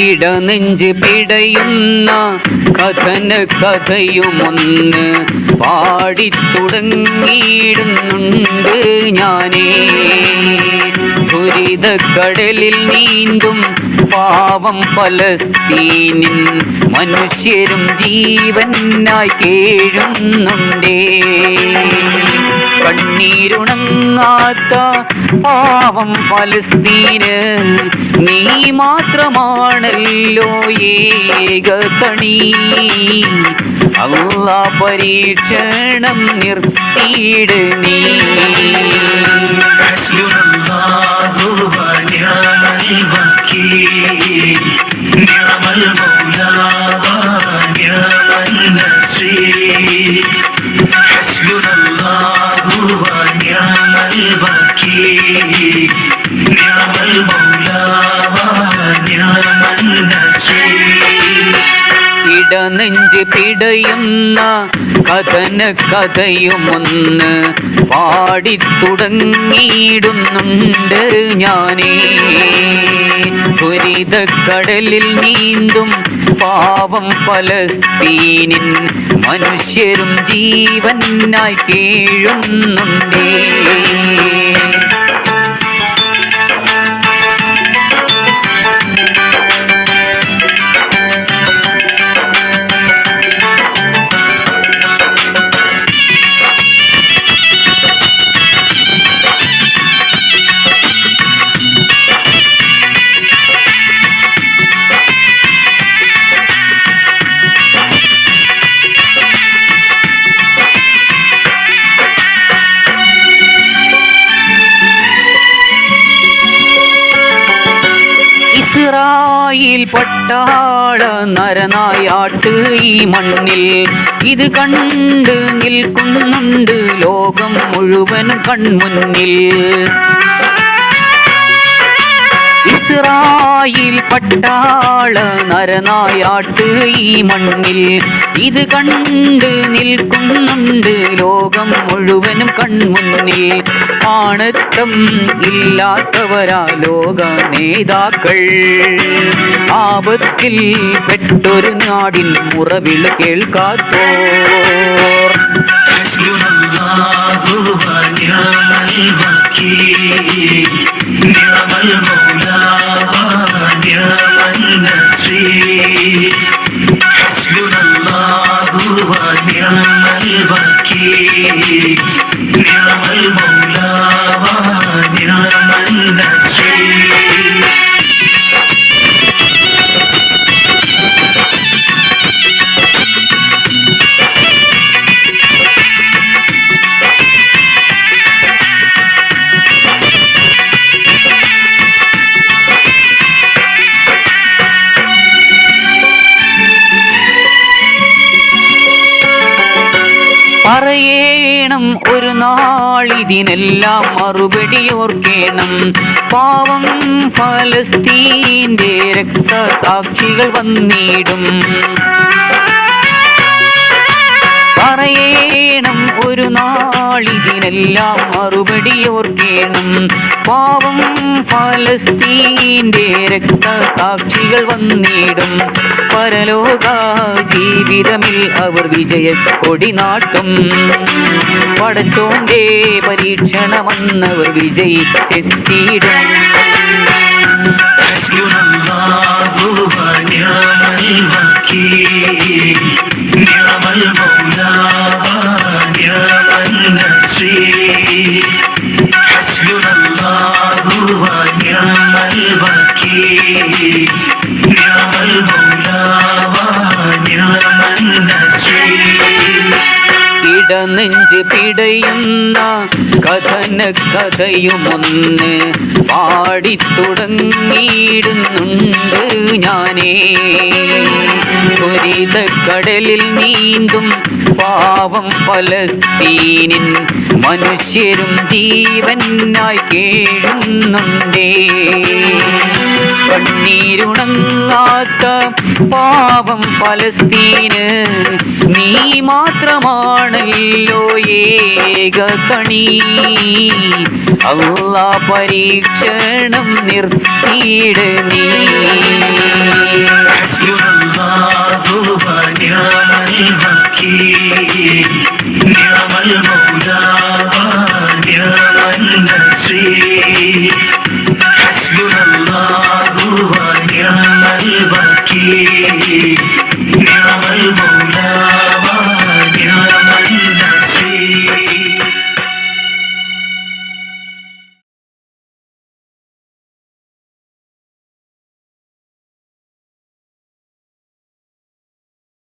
ഇടനെഞ്ച് പിടയുന്ന കഥന കഥയുമൊന്ന് പാടിത്തുടങ്ങിയിടുന്നുണ്ട് ഞാനേ. ദുരിതക്കടലിൽ നീന്തും പാവം ഫലസ്തീനിൻ മനുഷ്യരും ജീവനായി കേഴുന്നുണ്ടേ. കണ്ണീരുണങ്ങാത്ത പാവം ഫലസ്തീന് നീ മാത്രമാണല്ലോ ഏകതണി. അല്ല പരീക്ഷണം നിർത്തിയിട നീ. نعم المولى ونعم النصير حسبنا الله ونعم الوكيل نعم المولى ونعم النصير ഇടനെഞ്ച് പിടയുന്ന കഥന കഥയുമൊന്ന് പാടിത്തുടങ്ങിയിടുന്നുണ്ട് ഞാനേ ദുരിതക്കടലിൽ നീന്തും പാവം ഫലസ്തീനിൻ മനുഷ്യരും ജീവനായി കേഴുന്നുണ്ടേ. ഇസ്രായേൽ പട്ടാള നരനായാട്ട് ഈ മണ്ണിൽ. ഇത് കണ്ട് നിൽക്കുന്നുണ്ട് ലോകം മുഴുവൻ കൺമുന്നിൽ. ഇസ്രായിൽ പട്ടാള നരനായാട്ട് ഈ മണ്ണിൽ. ഇത് കണ്ട് നിൽക്കുന്നുണ്ട് ലോകം മുഴുവനും കൺമുന്നിൽ. ആണത്തം ഇല്ലാത്തവരാ ലോക നേതാക്കൾ. ആപത്തിൽ പെട്ടൊരു നാടിൻ മുറവിൽ കേൾക്കാത്തോ ശ്രീ പറയേണം ഒരു നാളിതിനെല്ലാം മറുപടി ഓർക്കേണം പാവം ഫലസ്തീന്റെ രക്തസാക്ഷികൾ വന്നിടും. പറയേണം ഒരു നാളിതിനെല്ലാം മറുപടി ഓർക്കേണം പാവം ഫലസ്തീന്റെ രക്തസാക്ഷികൾ വന്നിടും. പരലോക ജീവിതമിൽ അവർ വിജയക്കൊടി നാട്ടും. പടച്ചോന്റെ പരീക്ഷണമെന്നവർ വിജയിച്ചെത്തിയിടും. ിൽ النصير حسبنا الله ونعم الوكيل نعم المولى ഇടനെഞ്ച് പിടയുന്ന കഥന കഥയുമൊന്ന് പാടിത്തുടങ്ങിയിടുന്നുണ്ട് ഞാനേ. ദുരിതക്കടലിൽ നീന്തും പാവം ഫലസ്തീനിൻ മനുഷ്യരും ജീവനായി കേഴുന്നുണ്ടേ. കണ്ണീരുണങ്ങാത്ത പാവം ഫലസ്തീന് നീ മാത്രമാണല്ലോ ഏക കണി. അല്ല പരീക്ഷണം നിർത്തിയിട നീ. നിയമൽ മൗലാ.